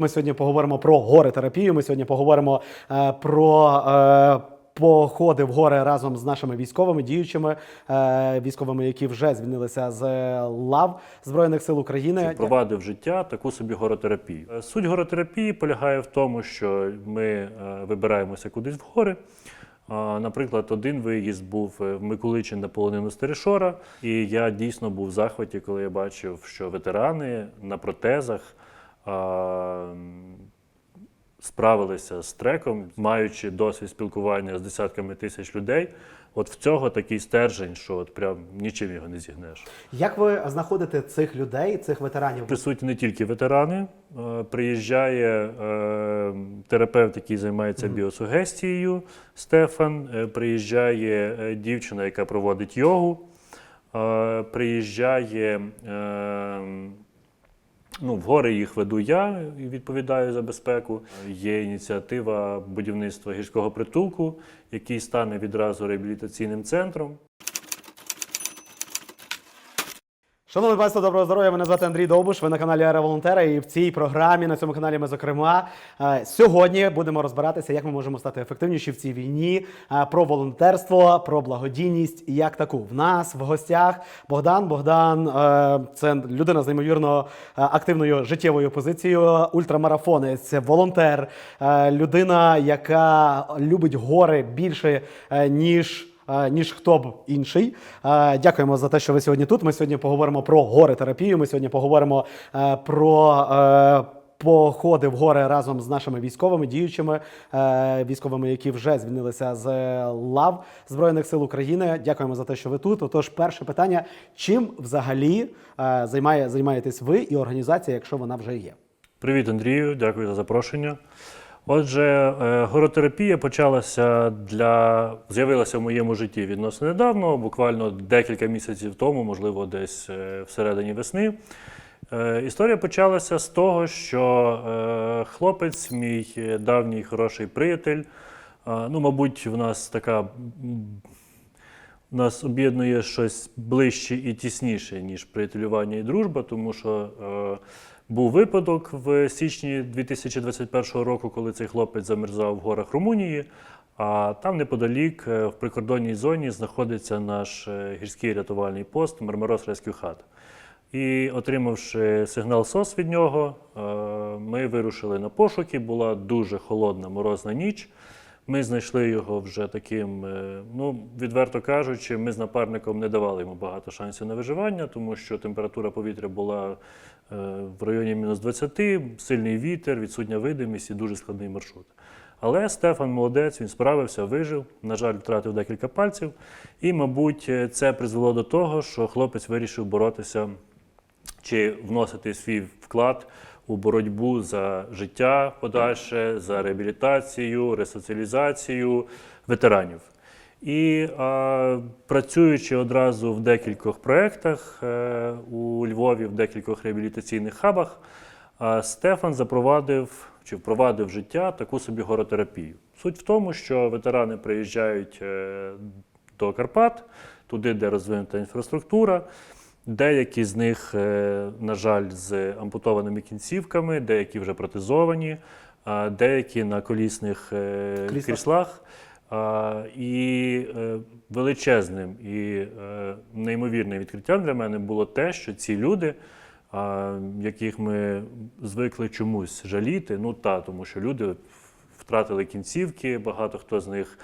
Ми сьогодні поговоримо про гори-терапію. Ми сьогодні поговоримо е, про е, походи в гори разом з нашими військовими, діючими е, військовими, які вже звільнилися з е, лав Збройних сил України. Впровадив життя таку собі горотерапію. Е, Суть горотерапії полягає в тому, що ми вибираємося кудись в гори. Наприклад, один виїзд був в Миколичин на полонину Стерешора, і я дійсно був в захваті, коли я бачив, що ветерани на протезах а, справилися з треком, маючи досвід спілкування з десятками тисяч людей. От в цього такий стержень, що от прям нічим його не зігнеш. Як ви знаходите цих людей, цих ветеранів? Присутні не тільки ветерани. Е, Приїжджає е, терапевт, який займається біосугестією Стефан. Е, Приїжджає дівчина, яка проводить йогу. Приїжджає. Ну, в гори їх веду я і відповідаю за безпеку. Є ініціатива будівництва гірського притулку, який стане відразу реабілітаційним центром. Шановне панство, доброго здоров'я. Мене звати Андрій Довбуш. Ви на каналі Ера Волонтера. І в цій програмі на цьому каналі ми, зокрема, е, сьогодні будемо розбиратися, як ми можемо стати ефективніші в цій війні, е, про волонтерство, про благодійність як таку. В нас в гостях Богдан. Богдан е, це людина з неймовірно активною життєвою позицією, ультрамарафонець, волонтер, людина, яка любить гори більше ніж. Е, Ніж хто б інший. Е, Дякуємо за те, що ви сьогодні тут. Ми сьогодні поговоримо про гори-терапію. Ми сьогодні поговоримо е, про походи в гори разом з нашими військовими, діючими військовими, які вже звільнилися з лав Збройних сил України. Дякуємо за те, що ви тут. Отож, перше питання: чим взагалі займає, займаєтесь ви і організація, якщо вона вже є? Привіт, Андрію, дякую за запрошення. Отже, е, горотерапія почалася для з'явилася в моєму житті відносно недавно, буквально декілька місяців тому, можливо, десь е, всередині весни. Е, Історія почалася з того, що хлопець, мій давній хороший приятель, ну, мабуть, в нас така нас об'єднує щось ближче і тісніше, ніж приятелювання і дружба, тому що був випадок в січні 2021 року, коли цей хлопець замерзав в горах Румунії. А там неподалік, е, в прикордонній зоні, знаходиться наш е, гірський рятувальний пост Мармарос Rescue Hut. І отримавши сигнал СОС від нього, е, ми вирушили на пошуки. Була дуже холодна морозна ніч. Ми знайшли його вже таким, е, ну, відверто кажучи, ми з напарником не давали йому багато шансів на виживання, тому що температура повітря була е, в районі мінус 20, сильний вітер, відсутня видимість і дуже складний маршрут. Але Стефан молодець, він справився, вижив. На жаль, втратив декілька пальців. І, мабуть, е, це призвело до того, що хлопець вирішив боротися чи вносити свій вклад у боротьбу за життя подальше, за реабілітацію, ресоціалізацію ветеранів. І а, працюючи одразу в декількох проєктах е, у Львові, в декількох реабілітаційних хабах, а, Стефан запровадив чи впровадив життя таку собі горотерапію. Суть в тому, що ветерани приїжджають е, до Карпат, туди, де розвинута інфраструктура. Деякі з них, е, на жаль, з ампутованими кінцівками, деякі вже протезовані, деякі на колісних е, Кріслах. І е, величезним і е, неймовірним відкриттям для мене було те, що ці люди, яких ми звикли чомусь жаліти, ну та, тому що люди втратили кінцівки, багато хто з них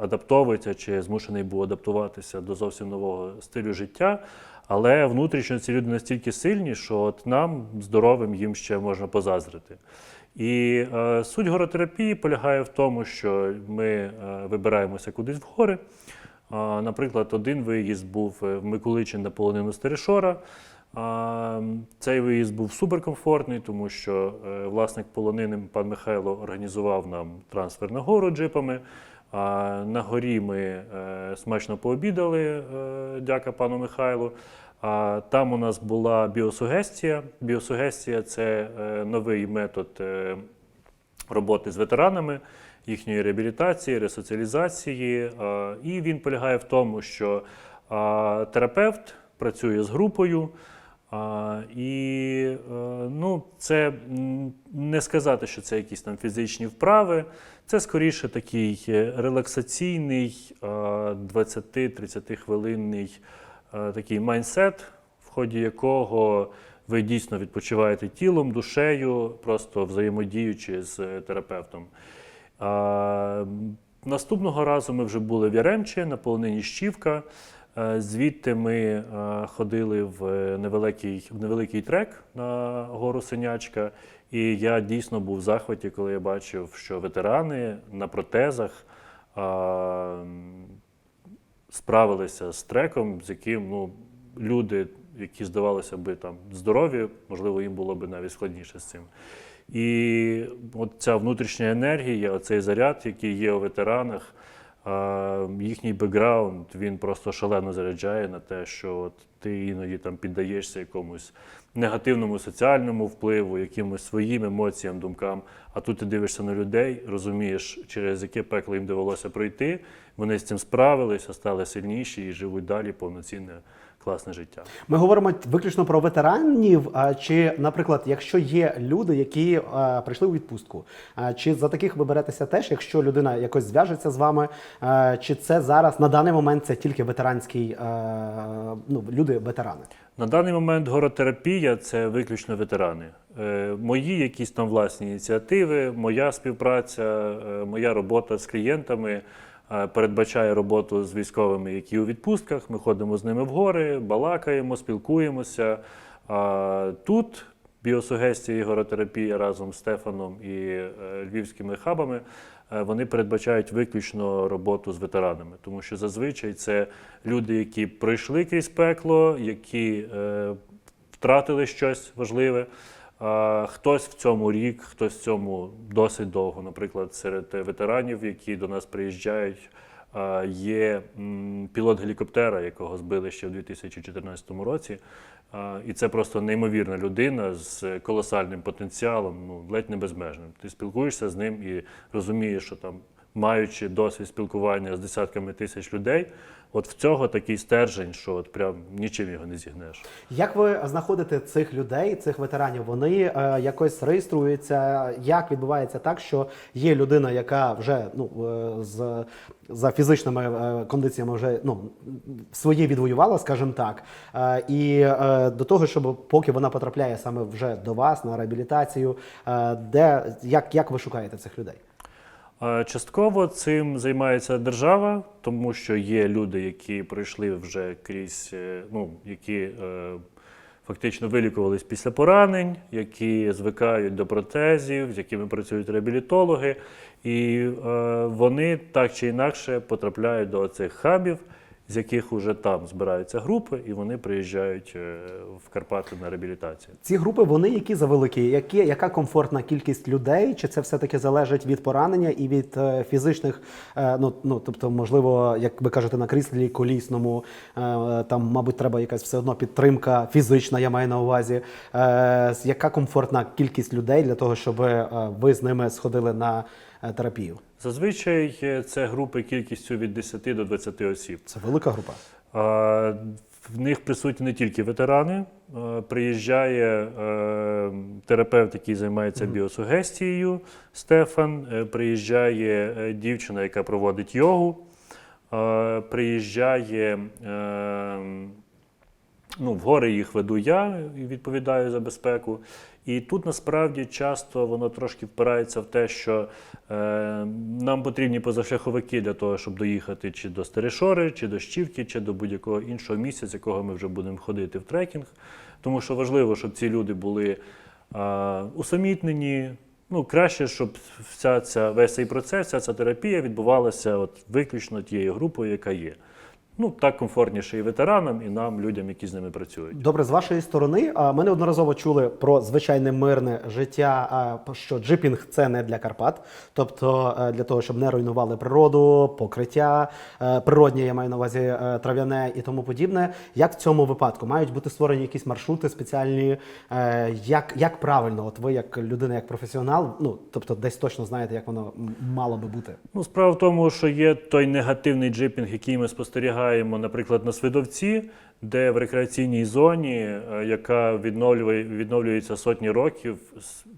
адаптовується чи змушений був адаптуватися до зовсім нового стилю життя. Але внутрішньо ці люди настільки сильні, що от нам, здоровим, їм ще можна позаздрити. І е, суть горотерапії полягає в тому, що ми е, вибираємося кудись в гори. А, наприклад, один виїзд був е, в Миколичин на полонину Стерешора. А, Цей виїзд був суперкомфортний, тому що е, власник полонини пан Михайло організував нам трансфер на гору джипами. На горі ми е, смачно пообідали, е, дяка пану Михайлу. Там у нас була біосугестія. Біосугестія це е, новий метод роботи з ветеранами, їхньої реабілітації, ресоціалізації. І він полягає в тому, що терапевт працює з групою. А, і е, ну, це не сказати, що це якісь там фізичні вправи. Це скоріше такий е, релаксаційний е, 20-30 хвилинний е, такий майндсет, в ході якого ви дійсно відпочиваєте тілом, душею, просто взаємодіючи з терапевтом. Наступного разу ми вже були в Яремче на полонині Щівка. Е, Звідти ми е, ходили в невеликий, в невеликий трек на гору Синячка. І я дійсно був в захваті, коли я бачив, що ветерани на протезах справилися з треком, з яким ну, люди, які здавалося би там здорові, можливо, їм було б навіть складніше з цим. І от ця внутрішня енергія, оцей заряд, який є у ветеранах, а, їхній бекграунд, він просто шалено заряджає на те, що от ти іноді там піддаєшся якомусь негативному соціальному впливу, якимось своїм емоціям, думкам. А тут ти дивишся на людей, розумієш, через яке пекло їм довелося пройти. Вони з цим справилися, стали сильніші і живуть далі повноцінне класне життя. Ми говоримо виключно про ветеранів. а Чи, наприклад, якщо є люди, які а, прийшли у відпустку, а, чи за таких ви беретеся теж, якщо людина якось зв'яжеться з вами, а, чи це зараз на даний момент це тільки ветеранський а, ну, люди ветерани? На даний момент горотерапія це виключно ветерани. Е, мої якісь там власні ініціативи, моя співпраця, е, моя робота з клієнтами передбачає роботу з військовими, які у відпустках. Ми ходимо з ними в гори, балакаємо, спілкуємося. А тут біосугестія і горотерапія разом з Стефаном і е, львівськими хабами. е, Вони передбачають виключно роботу з ветеранами, тому що зазвичай це люди, які пройшли крізь пекло, які е, втратили щось важливе. Хтось в цьому рік, хтось в цьому досить довго. Наприклад, серед ветеранів, які до нас приїжджають, є пілот гелікоптера, якого збили ще в 2014 році. І це просто неймовірна людина з колосальним потенціалом, ну ледь не безмежним. Ти спілкуєшся з ним і розумієш, що там, маючи досвід спілкування з десятками тисяч людей, от в цього такий стержень, що от прям нічим його не зігнеш. Як ви знаходите цих людей, цих ветеранів? Вони е, якось реєструються? Як відбувається так, що є людина, яка вже ну е, з за фізичними е, кондиціями вже ну своє відвоювала, скажімо так, е, і е, до того, щоб поки вона потрапляє саме вже до вас на реабілітацію, е, де як, як ви шукаєте цих людей? Частково цим займається держава, тому що є люди, які пройшли вже крізь, е, ну, які е, фактично вилікувались після поранень, які звикають до протезів, з якими працюють реабілітологи, і е, вони так чи інакше потрапляють до цих хабів, з яких уже там збираються групи, і вони приїжджають е, в Карпати на реабілітацію. Ці групи вони які завеликі? Які, яка комфортна кількість людей? Чи це все-таки залежить від поранення і від е, фізичних, е, ну, ну тобто, можливо, як ви кажете, на кріслі колісному, там, мабуть, треба якась все одно підтримка фізична, я маю на увазі. Яка комфортна кількість людей для того, щоб ви з ними сходили на терапію? Зазвичай е, це групи кількістю від 10 до 20 осіб. Це велика група. В них присутні не тільки ветерани. Приїжджає е, терапевт, який займається біосугестією, Стефан. Е, Приїжджає дівчина, яка проводить йогу. Приїжджає. Ну, в гори їх веду я і відповідаю за безпеку. І тут насправді часто воно трошки впирається в те, що е, нам потрібні позашляховики для того, щоб доїхати чи до Стерешори, чи до Щівки, чи до будь-якого іншого місця, з якого ми вже будемо ходити в трекінг. Тому що важливо, щоб ці люди були е, усамітнені. Ну, краще, щоб вся ця, весь цей процес, вся ця терапія відбувалася от виключно тією групою, яка є. Ну, так комфортніше і ветеранам, і нам, людям, які з ними працюють. Добре, з вашої сторони, ми неодноразово чули про звичайне мирне життя, що джипінг це не для Карпат, тобто е, для того, щоб не руйнували природу, покриття е, природнє, я маю на увазі е, трав'яне і тому подібне. Як в цьому випадку мають бути створені якісь маршрути спеціальні? Як, як правильно, от ви як людина, як професіонал, ну тобто десь точно знаєте, як воно мало би бути? Ну, справа в тому, що є той негативний джипінг, який ми спостерігаємо спостерігаємо, наприклад, на Свидовці, де в рекреаційній зоні, е, яка відновлює, відновлюється сотні років,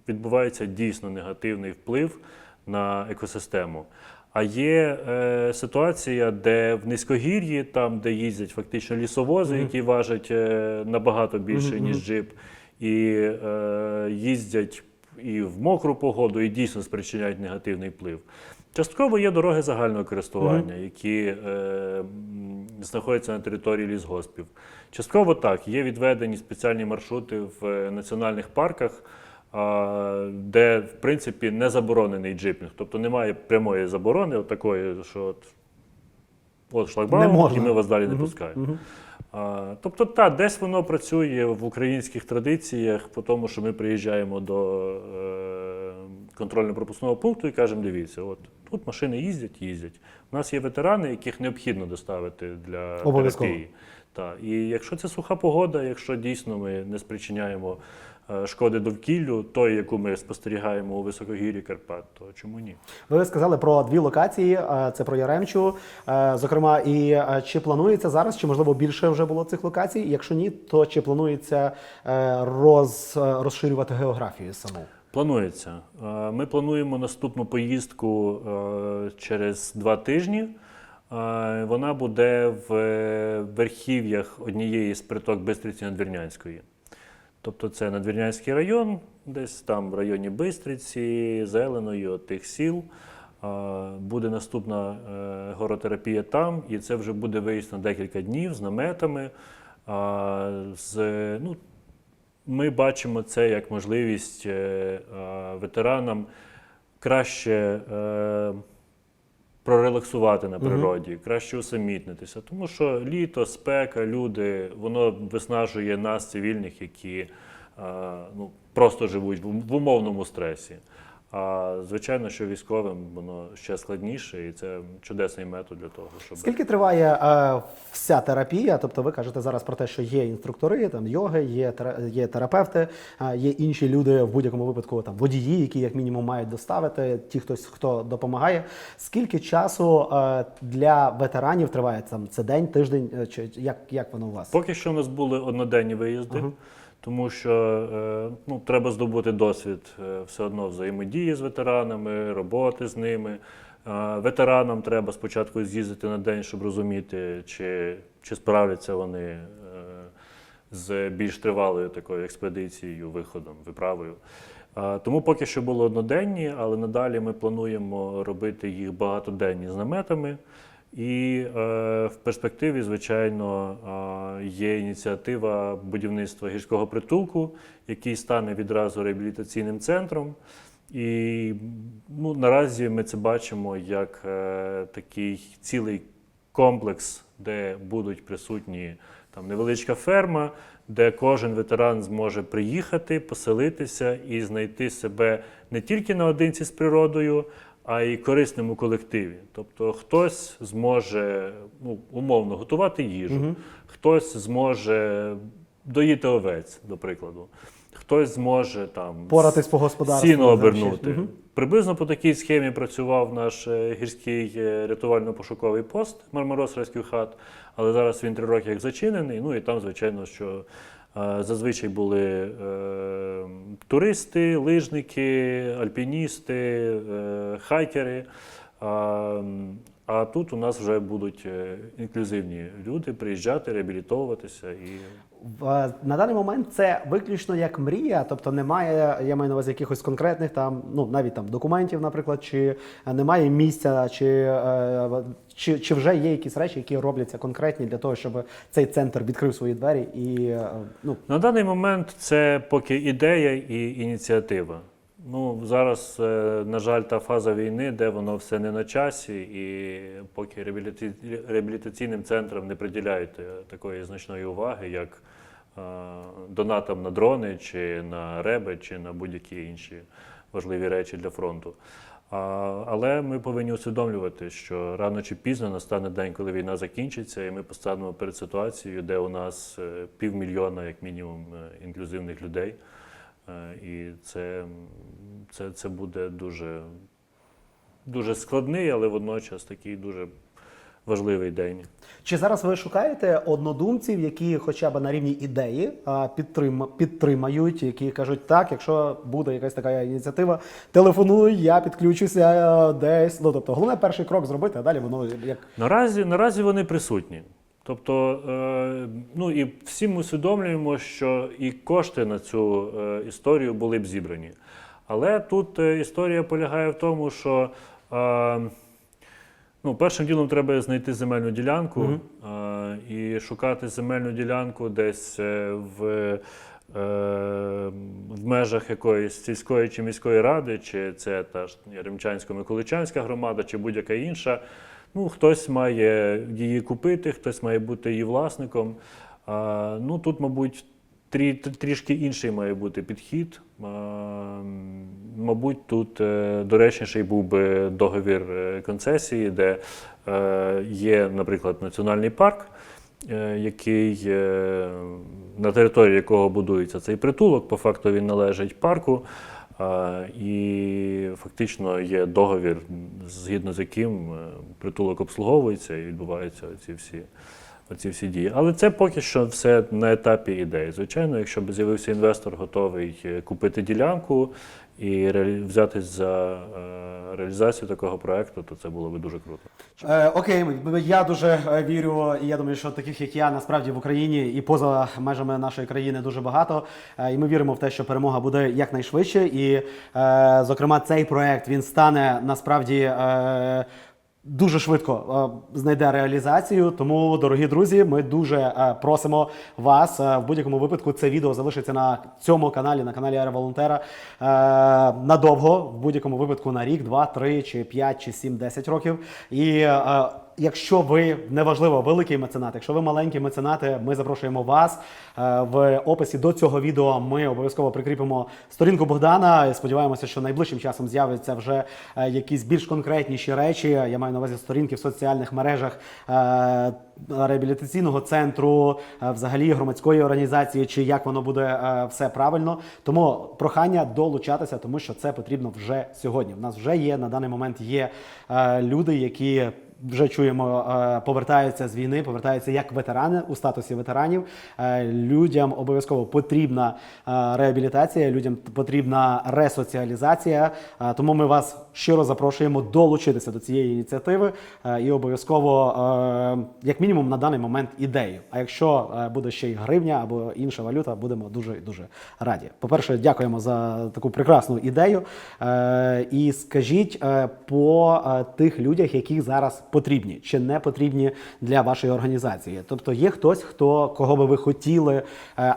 відбувається дійсно негативний вплив на екосистему. А є е, ситуація, де в низькогір'ї, там, де їздять фактично лісовози, які важать е, набагато більше, ніж джип, і е, їздять і в мокру погоду, і дійсно спричиняють негативний вплив. Частково є дороги загального користування, які е, знаходяться на території лісгоспів. Частково так, є відведені спеціальні маршрути в е, національних парках, а, де, в принципі, не заборонений джипінг. Тобто немає прямої заборони, от такої, що от, от шлагбаум, і ми вас далі не пускаємо. Тобто, так, десь воно працює в українських традиціях, по тому, що ми приїжджаємо до е, контрольно-пропускного пункту і кажемо: дивіться, от тут машини їздять, їздять. У нас є ветерани, яких необхідно доставити для Обов'язково. терапії. Так. І якщо це суха погода, якщо дійсно ми не спричиняємо е, шкоди довкіллю, той, яку ми спостерігаємо у високогір'ї Карпат, то чому ні? Ви сказали про дві локації: е, це про Яремчу, е, зокрема, і чи планується зараз, чи можливо більше вже було цих локацій? Якщо ні, то чи планується роз, розширювати географію саму? Планується. Е, Ми плануємо наступну поїздку е, через два тижні. Е, Вона буде в верхів'ях однієї з приток Бистриці Надвірнянської. Тобто це Надвірнянський район, десь там в районі Бистриці, Зеленої, тих сіл. Буде наступна горотерапія там, і це вже буде виїзд на декілька днів з наметами. З, ну, ми бачимо це як можливість е, е, ветеранам краще е, прорелаксувати на природі, краще усамітнитися. Тому що літо, спека, люди, воно виснажує нас, цивільних, які ну, просто живуть в умовному стресі. А звичайно, що військовим воно ще складніше, і це чудесний метод для того, щоб Скільки триває е, вся терапія? Тобто, ви кажете зараз про те, що є інструктори, там йоги, є, є терапевти, є інші люди в будь-якому випадку, там водії, які як мінімум мають доставити, ті, хтось хто допомагає. Скільки часу е, для ветеранів триває там це день, тиждень, е, чи як, як воно у вас? Поки що у нас були одноденні виїзди, тому що е, ну, треба здобути досвід е, все одно взаємодії з ветеранами, роботи з ними. Е, ветеранам треба спочатку з'їздити на день, щоб розуміти, чи, чи справляться вони з більш тривалою такою експедицією, виходом, виправою. Тому поки що було одноденні, але надалі ми плануємо робити їх багатоденні з наметами. І е, в перспективі, звичайно, е, є ініціатива будівництва гірського притулку, який стане відразу реабілітаційним центром. І ну, наразі ми це бачимо як е, такий цілий комплекс, де будуть присутні там невеличка ферма, де кожен ветеран зможе приїхати, поселитися і знайти себе не тільки наодинці з природою, а й корисному колективі. Тобто хтось зможе ну, умовно готувати їжу, хтось зможе доїти овець, до прикладу, хтось зможе там Поратись по господарству. сіно обернути. Мгм. Приблизно по такій схемі працював наш е, гірський е, рятувально-пошуковий пост Мармарос Rescue Hut, але зараз він три роки як зачинений. Ну і там, звичайно, що зазвичай були е, туристи, лижники, альпіністи, е, хайкери. А, а тут у нас вже будуть е, інклюзивні люди приїжджати, реабілітовуватися і е, На даний момент це виключно як мрія, тобто немає, я маю на увазі якихось конкретних там, ну навіть там документів, наприклад, чи е, немає місця, чи, чи, чи вже є якісь речі, які робляться конкретні для того, щоб цей центр відкрив свої двері і ну На даний момент це поки ідея і ініціатива. Ну, зараз, е, на жаль, та фаза війни, де воно все не на часі, і поки реабілітаційним центрам не приділяють е, такої значної уваги, як е, донатам на дрони, чи на реби, чи на будь-які інші важливі речі для фронту. Але ми повинні усвідомлювати, що рано чи пізно настане день, коли війна закінчиться, і ми постанемо перед ситуацією, де у нас півмільйона, як мінімум, інклюзивних людей. Е, І це, це, це буде дуже, дуже складний, але водночас такий дуже важливий день. Чи зараз ви шукаєте однодумців, які хоча б на рівні ідеї підтрим... підтримають, які кажуть, так, якщо буде якась така ініціатива, телефонуй, я підключуся е, десь. Ну тобто, головне перший крок зробити, а далі воно як Наразі, наразі вони присутні. Тобто, е, ну і всі ми усвідомлюємо, що і кошти на цю е, історію були б зібрані. Але тут е, історія полягає в тому, що ну, першим ділом треба знайти земельну ділянку е, і шукати земельну ділянку десь в, в межах якоїсь сільської чи міської ради, чи це та ж Яремчансько-Миколичанська громада, чи будь-яка інша. Ну, хтось має її купити, хтось має бути її власником. А, ну, тут, мабуть, трі, трішки інший має бути підхід. А, мабуть, тут е, доречніший був би договір е, концесії, де е, є, наприклад, національний парк, який, на території якого будується цей притулок, по факту він належить парку. А, І фактично є договір, згідно з яким е, притулок обслуговується і відбуваються ці всі, оці всі дії. Але це поки що все на етапі ідеї. Звичайно, якщо б з'явився інвестор, готовий е, купити ділянку і взятись за е, реалізацію такого проекту, то це було би дуже круто. Е, окей, я дуже е, вірю, і я думаю, що таких як я насправді в Україні і поза межами нашої країни дуже багато. Е, і ми віримо в те, що перемога буде якнайшвидше. І, е, зокрема, цей проект він стане насправді. Е, Дуже швидко е, знайде реалізацію. Тому, дорогі друзі, ми дуже е, просимо вас е, в будь-якому випадку. Це відео залишиться на цьому каналі, на каналі Аероволонтера е, надовго, в будь-якому випадку на рік, два, три, чи п'ять, чи сім, десять років. І якщо ви неважливо великий меценат, якщо ви маленькі меценати, ми запрошуємо вас е, в описі до цього відео. Ми обов'язково прикріпимо сторінку Богдана. Сподіваємося, що найближчим часом з'являться вже е, якісь більш конкретніші речі. Я маю на увазі сторінки в соціальних мережах е, реабілітаційного центру, взагалі громадської організації, чи як воно буде все правильно. Тому прохання долучатися, тому що це потрібно вже сьогодні. У нас вже є на даний момент є люди, які вже чуємо, е, повертаються з війни, повертаються як ветерани у статусі ветеранів. Е, Людям обов'язково потрібна е, реабілітація, людям потрібна ресоціалізація. Тому ми вас щиро запрошуємо долучитися до цієї ініціативи і обов'язково, як мінімум, на даний момент ідею. А якщо буде ще й гривня або інша валюта, будемо дуже дуже раді. По-перше, дякуємо за таку прекрасну ідею. І скажіть по тих людях, які зараз потрібні чи не потрібні для вашої організації. Тобто є хтось, хто кого би ви хотіли е,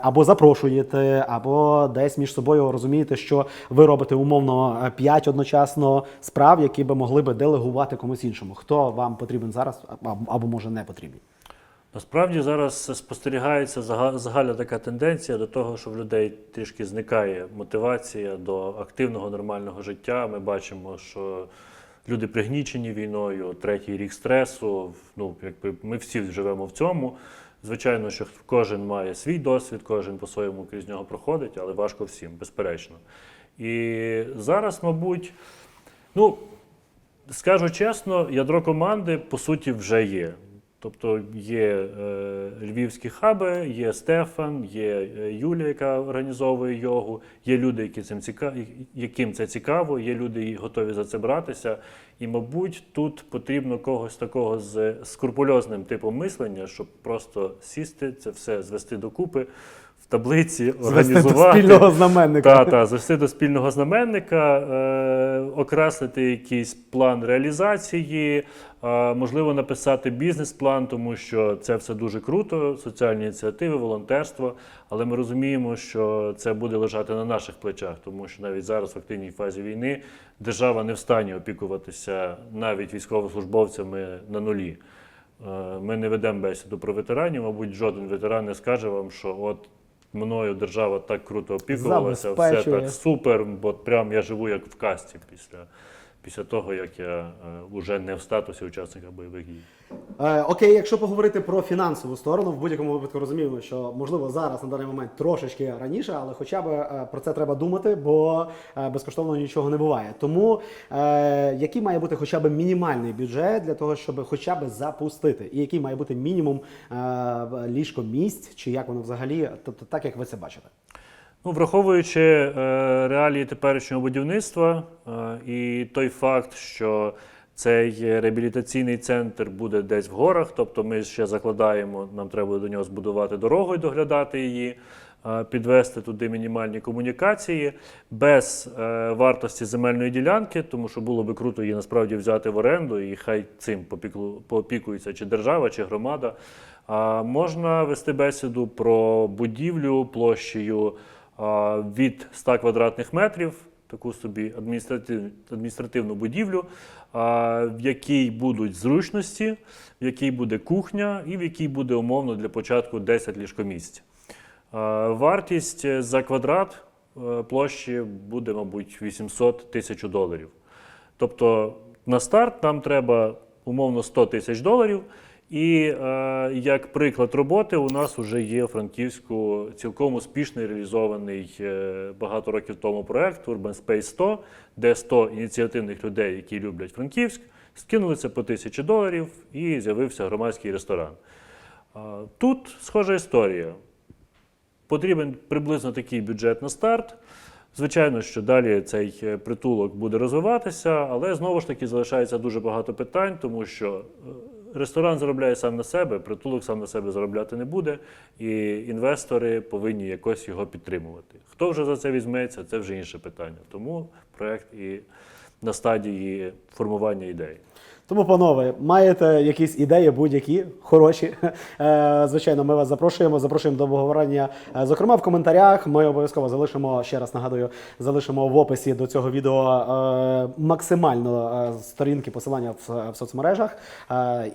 або запрошуєте, або десь між собою розумієте, що ви робите умовно 5 одночасно справ, які би могли би делегувати комусь іншому. Хто вам потрібен зараз, або може не потрібні? Насправді зараз спостерігається загальна така тенденція до того, що в людей трішки зникає мотивація до активного нормального життя. Ми бачимо, що люди пригнічені війною, третій рік стресу. Ну, якби ми всі живемо в цьому. Звичайно, що кожен має свій досвід, кожен по-своєму крізь нього проходить, але важко всім, безперечно. І зараз, мабуть, ну, Скажу чесно, ядро команди по суті вже є. Тобто є е, львівські хаби, є Стефан, є Юля, яка організовує йогу, є люди, які цим цікаві, яким це цікаво, є люди, які готові за це братися. І, мабуть, тут потрібно когось такого з скрупульозним типом мислення, щоб просто сісти, це все звести докупи таблиці, Звести до організувати. спільного знаменника. Та, та, до спільного знаменника, е, окреслити якийсь план реалізації, е, можливо, написати бізнес-план, тому що це все дуже круто, соціальні ініціативи, волонтерство. Але ми розуміємо, що це буде лежати на наших плечах, тому що навіть зараз, в активній фазі війни, держава не в стані опікуватися навіть військовослужбовцями на нулі. Е, Ми не ведемо бесіду про ветеранів. Мабуть, жоден ветеран не скаже вам, що от мною держава так круто опікувалася, все Забезпечує. так супер, бо прям я живу як в касті після, після того, як я вже не в статусі учасника бойових дій. Е, окей, якщо поговорити про фінансову сторону, в будь-якому випадку розуміємо, що можливо зараз на даний момент трошечки раніше, але хоча б е, про це треба думати, бо е, безкоштовно нічого не буває. Тому е, який має бути хоча б мінімальний бюджет для того, щоб хоча б запустити, і який має бути мінімум е, ліжко місць, чи як воно взагалі, тобто так як ви це бачите? Ну, враховуючи е, реалії теперішнього будівництва е, і той факт, що цей реабілітаційний центр буде десь в горах, тобто ми ще закладаємо, нам треба до нього збудувати дорогу і доглядати її, е, підвести туди мінімальні комунікації без е, вартості земельної ділянки, тому що було би круто її насправді взяти в оренду, і хай цим попіклу- поопікується чи держава, чи громада. А можна вести бесіду про будівлю площею від 100 квадратних метрів, таку собі адміністратив, адміністративну будівлю, в якій будуть зручності, в якій буде кухня і в якій буде умовно для початку 10 ліжкомісць. Вартість е, за квадрат е, площі буде, мабуть, 800 тисяч доларів. Тобто на старт нам треба умовно 100 тисяч доларів. І е, як приклад роботи, у нас вже є Франківську цілком успішний реалізований е, багато років тому проект Urban Space 100, де 100 ініціативних людей, які люблять Франківськ, скинулися по тисячі доларів і з'явився громадський ресторан. Е, тут схожа історія. Потрібен приблизно такий бюджет на старт. Звичайно, що далі цей е, притулок буде розвиватися, але знову ж таки залишається дуже багато питань, тому що е, ресторан заробляє сам на себе, притулок сам на себе заробляти не буде, і інвестори повинні якось його підтримувати. Хто вже за це візьметься, це вже інше питання. Тому проект і на стадії формування ідеї. Тому, панове, маєте якісь ідеї, будь-які хороші. Е, Звичайно, ми вас запрошуємо. Запрошуємо до обговорення. Е, Зокрема, в коментарях ми обов'язково залишимо ще раз нагадую, залишимо в описі до цього відео е, максимально сторінки посилання в, соцмережах.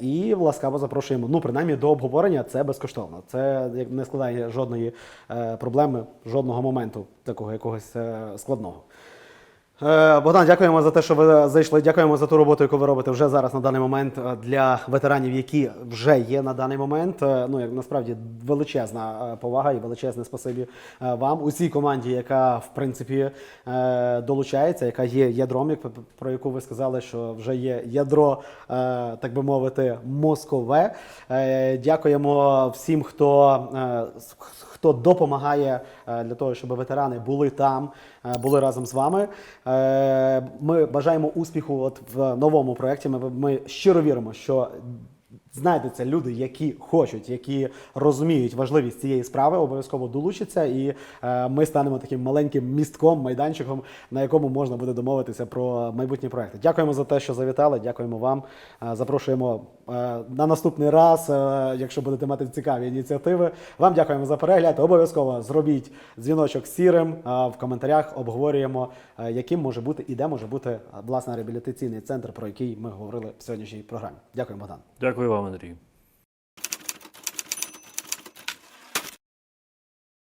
І ласкаво запрошуємо. Ну, принаймні, до обговорення це безкоштовно. Це не складає жодної проблеми, жодного моменту такого якогось складного. Е, Богдан, дякуємо за те, що ви зайшли. Дякуємо за ту роботу, яку ви робите вже зараз на даний момент е, для ветеранів, які вже є на даний момент. Е, Ну, як насправді величезна повага і величезне спасибі вам, усій команді, яка в принципі долучається, яка є ядром, про яку ви сказали, що вже є ядро, так би мовити, мозкове. Дякуємо всім, хто хто допомагає е, для того, щоб ветерани були там, е, були разом з вами. Е, Ми бажаємо успіху от в новому проєкті. Ми, ми щиро віримо, що знайдуться люди, які хочуть, які розуміють важливість цієї справи, обов'язково долучаться, і е, ми станемо таким маленьким містком, майданчиком, на якому можна буде домовитися про майбутні проекти. Дякуємо за те, що завітали. Дякуємо вам. Е, Запрошуємо е, на наступний раз, е, якщо будете мати цікаві ініціативи. Вам дякуємо за перегляд. Обов'язково зробіть дзвіночок сірим е, в коментарях. Обговорюємо, е, яким може бути і де може бути власне реабілітаційний центр, про який ми говорили в сьогоднішній програмі. Дякую, Богдан. Дякую вам, Андрій.